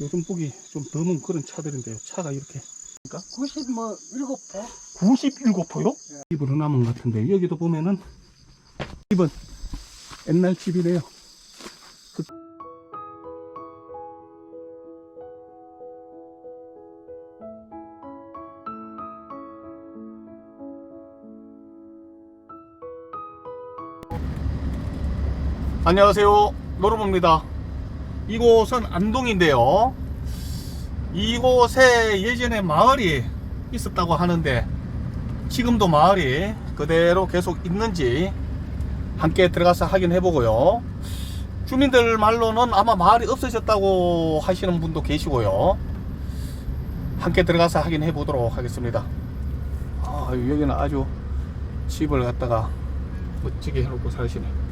요즘 보기 좀 드문 그런 차들인데요. 차가 이렇게 90뭐 일곱 호 97호요? 집으로 남은 것 같은데 여기도 보면은 집은 옛날 집이래요. 그- 안녕하세요. 노르봅니다. 이곳은 안동인데요. 이곳에 예전에 마을이 있었다고 하는데 지금도 마을이 그대로 계속 있는지 함께 들어가서 확인해 보고요. 주민들 말로는 아마 마을이 없어졌다고 하시는 분도 계시고요. 함께 들어가서 확인해 보도록 하겠습니다. 아, 여기는 아주 집을 갖다가 멋지게 해놓고 사시네.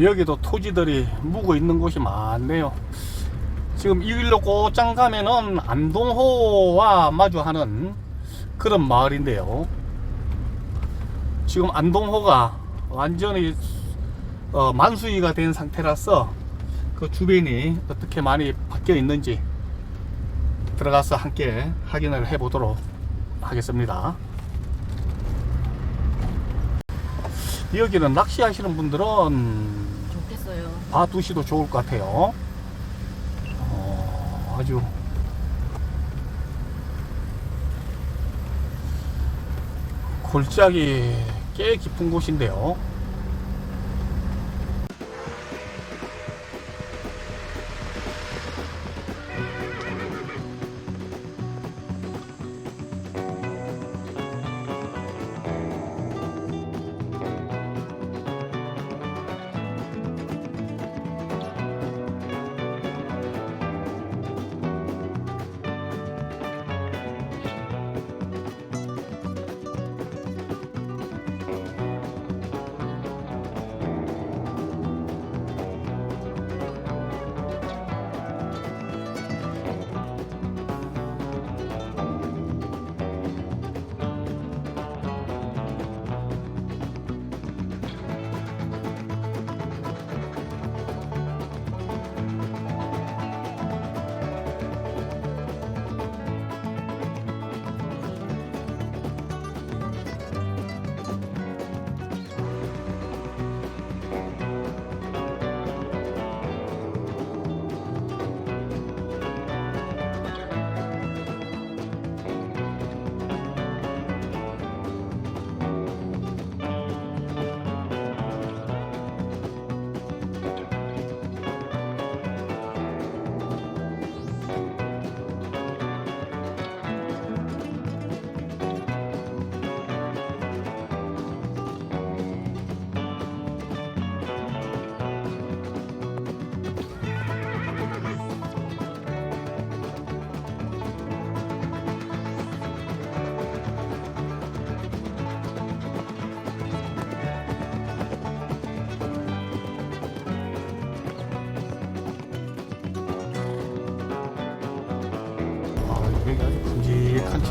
여기도 토지들이 묵어 있는 곳이 많네요. 지금 이 길로 곧장 가면은 안동호와 마주하는 그런 마을인데요. 지금 안동호가 완전히 어, 만수위가 된 상태라서 그 주변이 어떻게 많이 바뀌어 있는지 들어가서 함께 확인을 해 보도록 하겠습니다. 여기는 낚시하시는 분들은. 봐두시도 좋을 것 같아요. 어, 아주 골짜기 꽤 깊은 곳인데요.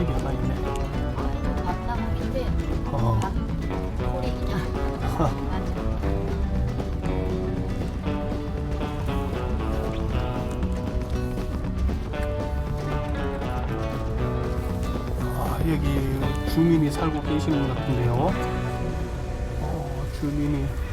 집이 하나 있네. 어. 아, 여기 주민이 살고 계시는 것 같은데요. 어, 주민이.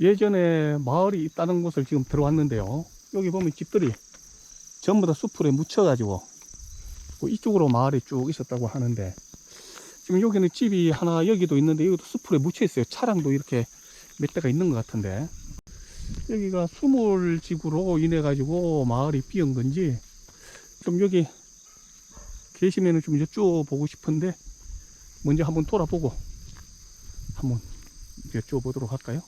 예전에 마을이 있다는 곳을 지금 들어왔는데요. 여기 보면 집들이 전부 다 수풀에 묻혀가지고 뭐 이쪽으로 마을이 쭉 있었다고 하는데 지금 여기는 집이 하나 여기도 있는데 여기도 수풀에 묻혀 있어요. 차량도 이렇게 몇 대가 있는 것 같은데 여기가 수몰지구로 인해 가지고 마을이 비은 건지 좀 여기 계시면은 좀 여쭤보고 싶은데 먼저 한번 돌아보고 한번 여쭤보도록 할까요?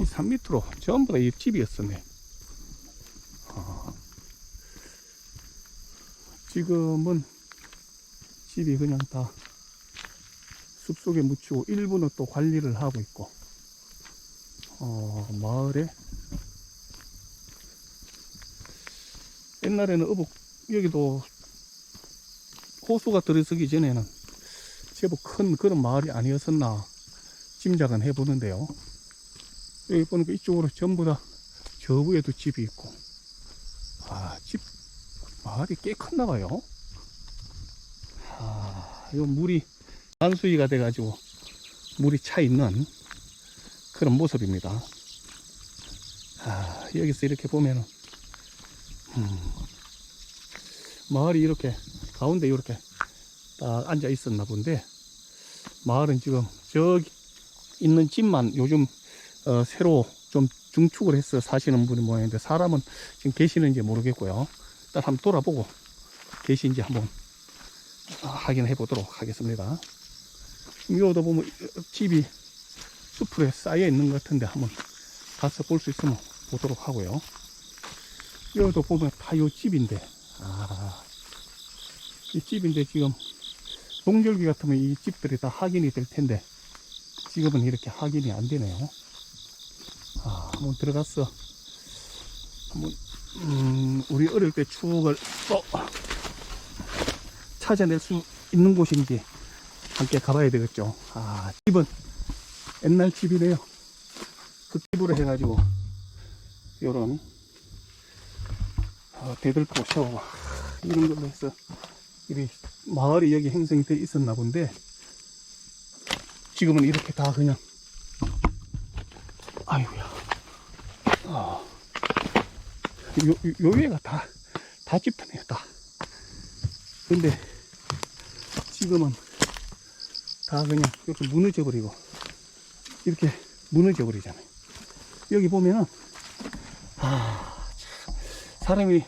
이산 밑으로 전부 다이 집이었었네. 아, 지금은 집이 그냥 다 숲속에 묻히고 일부는 또 관리를 하고 있고 어, 마을에 옛날에는 어복 여기도 호수가 들어서기 전에는 제법 큰 그런 마을이 아니었었나 짐작은 해보는데요. 여기 보니까 이쪽으로 전부 다저 위에도 집이 있고 아, 집 마을이 꽤 컸나 봐요. 아, 이 물이 만수위가 돼 가지고 물이 차 있는 그런 모습입니다. 아, 여기서 이렇게 보면은 음, 마을이 이렇게 가운데 이렇게 딱 앉아 있었나 본데 마을은 지금 저기 있는 집만 요즘 어, 새로 좀 중축을 해서 사시는 분이 모양인데 사람은 지금 계시는지 모르겠고요. 일단 한번 돌아보고 계신지 한번 확인해 보도록 하겠습니다. 여기도 보면 집이 수풀에 쌓여 있는 것 같은데 한번 가서 볼 수 있으면 보도록 하고요. 여기도 보면 다 요 집인데, 아, 이 집인데 지금 동절기 같으면 이 집들이 다 확인이 될 텐데, 지금은 이렇게 확인이 안 되네요. 아, 한번 들어갔어. 한번, 음, 우리 어릴 때 추억을 또 찾아낼 수 있는 곳인지 함께 가봐야 되겠죠. 아, 집은 옛날 집이네요. 그 집으로 해가지고, 요런, 어, 대들보 샤워, 이런 걸로 해서, 이 마을이 여기 형성이 돼 있었나 본데, 지금은 이렇게 다 그냥, 아이고야. 아, 요, 요, 요 위에가 다, 다 집터네요, 다. 근데, 지금은 다 그냥 이렇게 무너져 버리고, 이렇게 무너져 버리잖아요. 여기 보면은, 아, 참, 사람이,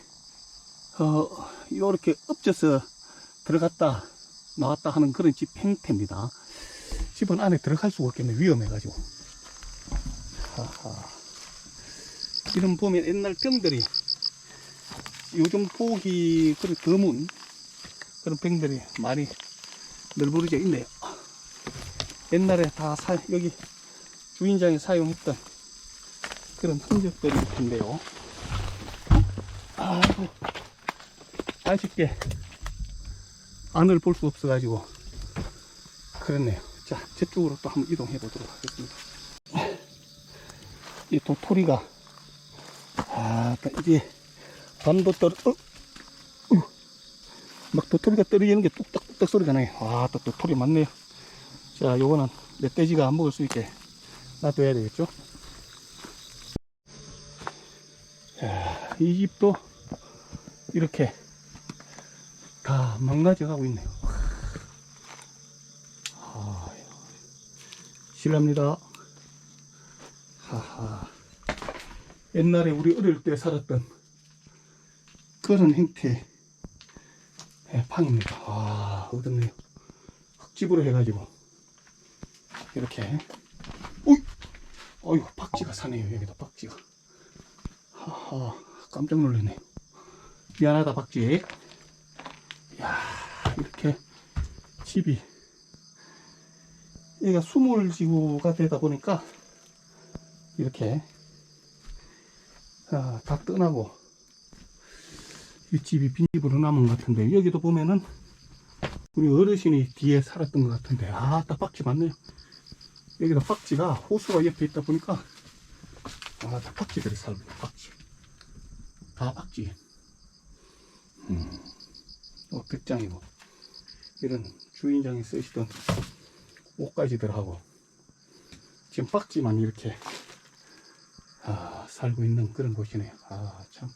어, 요렇게 엎져서 들어갔다, 나왔다 하는 그런 집 형태입니다. 집은 안에 들어갈 수가 없겠네, 위험해가지고. 하하. 이런 보면 옛날 병들이, 요즘 보기 그런 드문 그런 병들이 많이 널브러져 있네요. 옛날에 다 사, 여기 주인장이 사용했던 그런 흔적들일 텐데요. 아이고, 아쉽게 안을 볼 수 없어 가지고 그렇네요. 자, 저쪽으로 또 한번 이동해 보도록 하겠습니다. 이 도토리가 아, 이제 밤도 떨어, 어, 어휴. 막 도토리가 떨어지는 게 뚝딱뚝딱 소리가 나요. 와, 또 도토리 많네요. 자, 요거는 멧돼지가 안 먹을 수 있게 놔둬야 되겠죠? 자, 이 집도 이렇게 다 망가져 가고 있네요. 아, 실례합니다. 하하. 옛날에 우리 어릴 때 살았던 그런 형태의 방입니다. 아, 어둡네요. 흙집으로 해가지고 이렇게 어이, 어이구 박쥐가 사네요. 여기도 박쥐가. 하하, 깜짝 놀랐네요. 미안하다 박쥐. 야, 이렇게 집이 여기가 수몰지구가 되다 보니까 이렇게 아, 다 떠나고 이 집이 빈집으로 남은 것 같은데 여기도 보면은 우리 어르신이 뒤에 살았던 것 같은데 아 딱 박쥐 많네요. 여기다 박쥐가 호수가 옆에 있다 보니까 아 다 박쥐들이 살고 박쥐. 다 박쥐. 음, 어, 백장이고 이런 주인장이 쓰시던 옷가지들하고 지금 박쥐만 이렇게 아, 살고 있는 그런 곳이네요. 아, 참.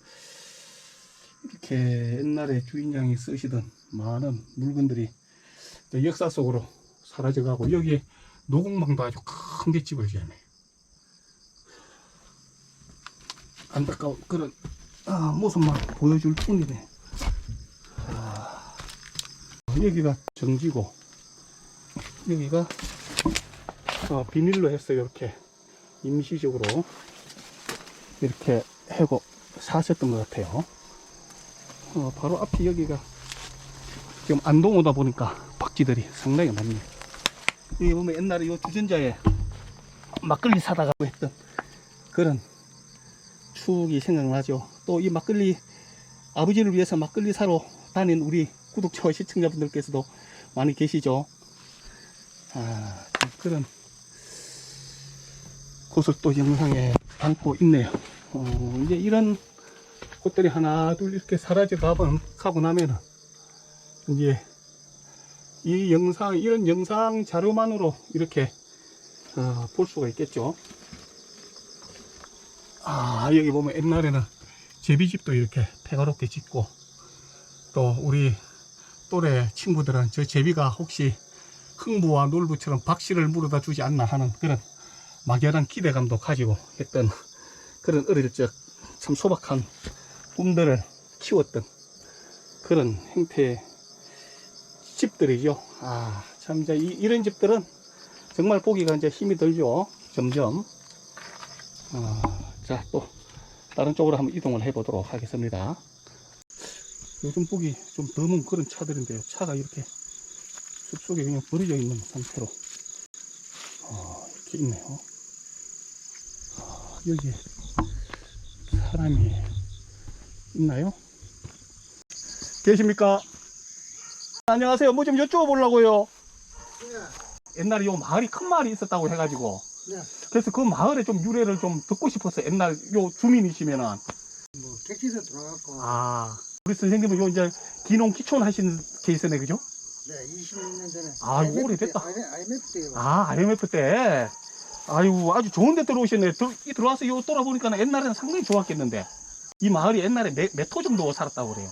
이렇게 옛날에 주인장이 쓰시던 많은 물건들이 역사 속으로 사라져가고 여기에 노공방도 아주 큰 게 집어지네. 안타까운 그런 아, 모습만 보여줄 뿐이네. 아, 여기가 정지고 여기가 어, 비닐로 했어요. 이렇게 임시적으로 이렇게 해고 사셨던 것 같아요. 어, 바로 앞이 여기가 지금 안동 오다 보니까 박쥐들이 상당히 많네요. 여기 보면 옛날에 요 주전자에 막걸리 사다가 했던 그런 추억이 생각나죠. 또 이 막걸리 아버지를 위해서 막걸리 사러 다닌 우리 구독자와 시청자분들께서도 많이 계시죠. 아, 참 그런 곳을 또 영상에 담고 있네요. 어, 이제 이런 곳들이 하나 둘 이렇게 사라져 가고, 나면은 이제 이 영상 이런 영상 자료만으로 이렇게 어, 볼 수가 있겠죠. 아 여기 보면 옛날에는 제비집도 이렇게 평화롭게 짓고 또 우리 또래 친구들은 저 제비가 혹시 흥부와 놀부처럼 박씨를 물어다 주지 않나 하는 그런 막연한 기대감도 가지고 했던 그런 어릴 적 참 소박한 꿈들을 키웠던 그런 형태의 집들이죠. 아, 참, 이제 이, 이런 집들은 정말 보기가 이제 힘이 들죠. 점점. 아, 자, 또, 다른 쪽으로 한번 이동을 해 보도록 하겠습니다. 요즘 보기 좀 드문 그런 차들인데요. 차가 이렇게 숲속에 그냥 버려져 있는 상태로. 아, 이렇게 있네요. 아, 여기에 사람이 있나요? 계십니까? 안녕하세요. 뭐 좀 여쭤보려고요. 옛날에 요 마을이 큰 마을이 있었다고 해가지고. 네. 그래서 그 마을에 좀 유래를 좀 듣고 싶었어요. 옛날 요 주민이시면은. 뭐 객지에서 들어갔고 아. 우리 선생님은 요 이제 기농 기촌 하시는 케이스네, 그죠? 네 26년 전에 아, 오래됐다. IMF 때 아, IMF 때. 아유, 아주 좋은 데 들어오셨네. 들, 이 들어와서 요 돌아보니까 옛날에는 상당히 좋았겠는데. 이 마을이 옛날에 몇, 몇호 정도 살았다고 그래요.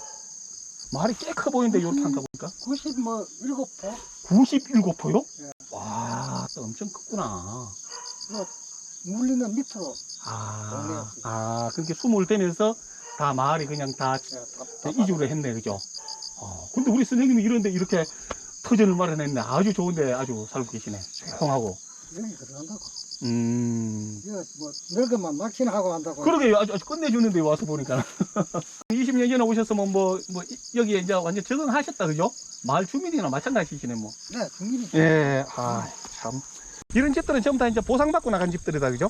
마을이 꽤 커 보이는데, 이렇게 한다 보니까. 90뭐 7포 97호요? 예. 와, 또 엄청 컸구나. 물리는 밑으로 아, 동네였어요. 아, 그렇게 숨을 대면서 다 마을이 그냥 다 예, 다- 다 이주를 했네, 그죠? 어, 근데 우리 선생님이 이런데 이렇게 터전을 마련했네. 아주 좋은데 아주 살고 계시네. 조용하고. 여기 들어간다고 음. 이거 뭐 늙으면 막힌하고 한다고 그러게요. 아주, 아주 끝내주는데 와서 보니까. 20년 전에 오셨으면 뭐, 뭐, 이- 여기에 이제 완전 적응하셨다, 그죠? 마을 주민이나 마찬가지시네, 뭐. 네 중립이 예, 아, 참. 이런 집들은 전부 다 이제 보상받고 나간 집들이다, 그죠?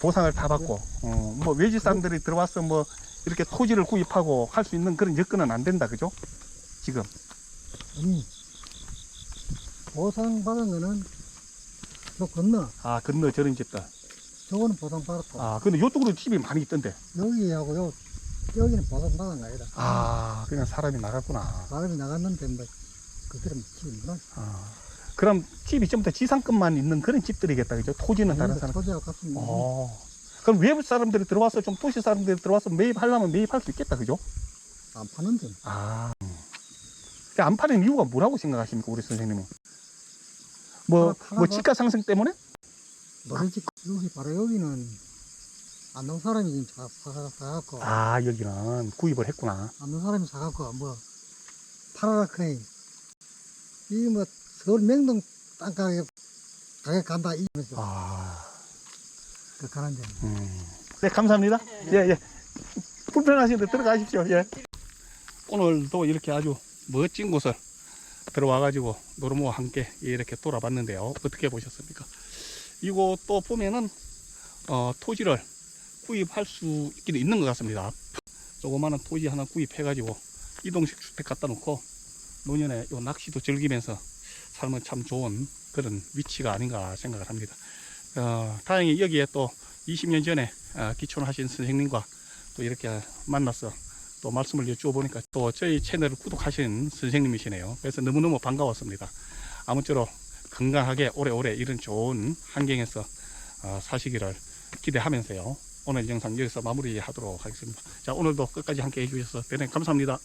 보상을 다 받고. 어, 뭐, 외지 사람들이 들어와서 뭐, 이렇게 토지를 구입하고 할 수 있는 그런 여건은 안 된다, 그죠? 지금. 아니 보상받은 거는 저 건너 아, 건너 저런 집들. 저거는 보상받았고 아, 근데 요쪽으로 집이 많이 있던데. 여기하고 요 여기는 보상받은 거 아니다 아, 그냥 사람이 나갔구나. 사람이 나갔는데 뭐 그들은 집이 뭐 아. 그럼 집이 좀더 지상급만 있는 그런 집들이겠다, 그죠? 토지는 다른 사람. 소재가 같습니다 어. 그럼 외부 사람들이 들어와서 좀 도시 사람들이 들어와서 매입하려면 매입할 수 있겠다, 그죠? 안 파는데 아. 근데 안 파는 이유가 뭐라고 생각하십니까, 우리 선생님은? 뭐, 파- 뭐, 집가 상승 때문에? 노래집 여기 바로 여기는 안동 사람이 지금 사, 사, 사갖고 아, 여기는 구입을 했구나. 안동 사람이 사갖고 뭐 팔아라 크레인 이뭐 서울 명동 땅 가격 가격 간다 이러면서 아. 그 가는 데 음. 네, 감사합니다. 예, 예. 불편하신데 들어가십시오. 예. 오늘도 이렇게 아주 멋진 곳을 들어와가지고 노르모와 함께 이렇게 돌아봤는데요. 어떻게 보셨습니까? 이곳도 보면은 어, 토지를 구입할 수 있기는 있는 것 같습니다. 조그마한 토지 하나 구입해가지고 이동식 주택 갖다 놓고 노년에 요 낚시도 즐기면서 살면 참 좋은 그런 위치가 아닌가 생각을 합니다. 어, 다행히 여기에 또 20년 전에 어, 기촌 하신 선생님과 또 이렇게 만나서 또 말씀을 여쭈어보니까 또 저희 채널을 구독하신 선생님이시네요. 그래서 너무너무 반가웠습니다. 아무쪼록 건강하게 오래오래 이런 좋은 환경에서 어, 사시기를 기대하면서요. 오늘 영상 여기서 마무리하도록 하겠습니다. 자, 오늘도 끝까지 함께 해주셔서 대단히 감사합니다.